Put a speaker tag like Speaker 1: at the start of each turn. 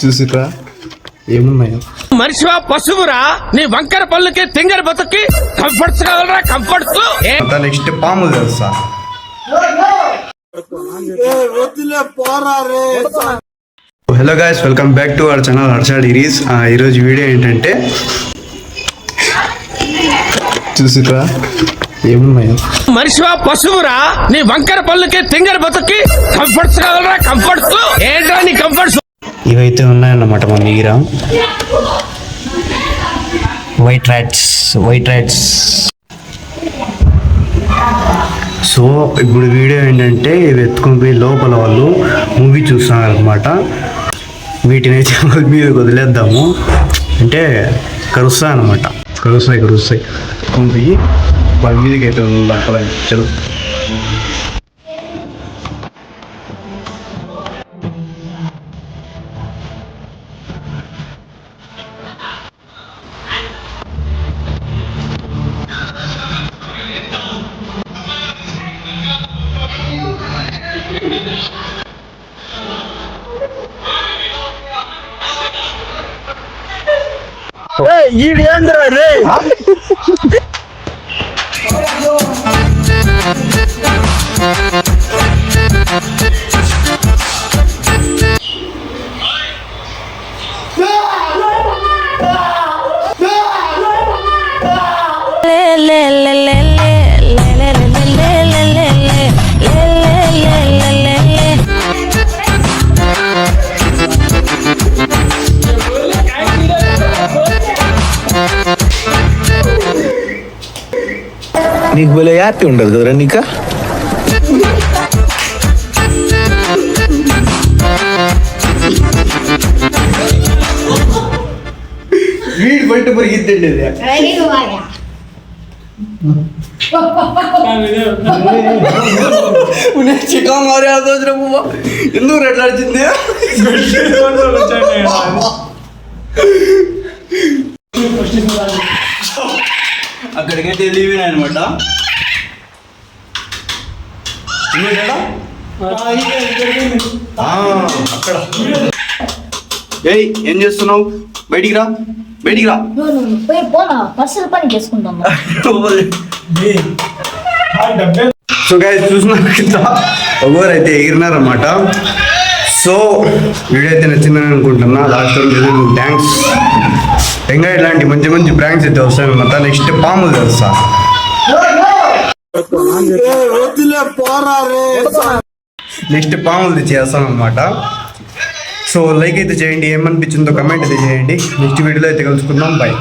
Speaker 1: చూసిరా ఏమున్నాయో
Speaker 2: మనిషివా పశువురా నీ వంకర పళ్ళుకి తింగర బతుకి కంఫర్ట్స్ కావాలరా కంఫర్ట్స్
Speaker 1: నెక్స్ట్ పాములు తెలుసా hello guys welcome back to our channel హర్షాడ్ డిరీస్ ఈరోజు వీడియో ఏంటంటే చూసిరా? ఏమున్నాయో?
Speaker 2: మనిషివా పశువురా? నీ వంకర పళ్ళుకి తింగర బతుకి కంఫర్ట్స్ కావాలరా కంఫర్ట్స్ ఏంట్రా నీ కంఫర్ట్స్
Speaker 1: ఇవైతే ఉన్నాయన్నమాట మా దగ్గర white rats white rats so ఇప్పుడు వీడియో ఏంటంటే ఇవి ఎత్తుకొని పోయి లోపల వాళ్ళు మూవీ చూస్తున్నారు అనమాట వీటిని అయితే మీద వదిలేద్దాము. అంటే కరుస్తాయి అనమాట కరుస్తాయి కరుస్తాయి ఎత్తుకొని పోయి వాళ్ళ మీదకి అయితే ஈடு ஏந்துறாரு.
Speaker 3: నీకు భలే హ్యాపీ ఉండదు కదరా నీకా
Speaker 1: వీడు బయట పరిగెత్తండి ఇది చికెన్ మరి ఎందుకు రెడ్లాడుతుంది అక్కడికైతే వెళ్ళిపోయినా అనమాట అక్కడ. ఏయ్ ఏం చేస్తున్నావు? బయటికి రా బయటికి రా.
Speaker 4: పర్సనల్ పని
Speaker 1: సో గైస్ చూసినారు కదా ఒకరు అయితే ఎగిరినారన్నమాట. సో వీడియో అయితే నచ్చిందని అనుకుంటున్నా లాస్ట్ థ్యాంక్స్ ఇంకా ఇలాంటి మంచి మంచి ప్రాంక్స్ అయితే వస్తాయి అనమాట నెక్స్ట్ పాములు తెలుసా? నెక్స్ట్ పాములు చేస్తాం అనమాట సో లైక్ అయితే చేయండి. ఏమనిపించిందో కమెంట్ అయితే చేయండి. నెక్స్ట్ వీడియోలో అయితే కలుసుకుందాం. బాయ్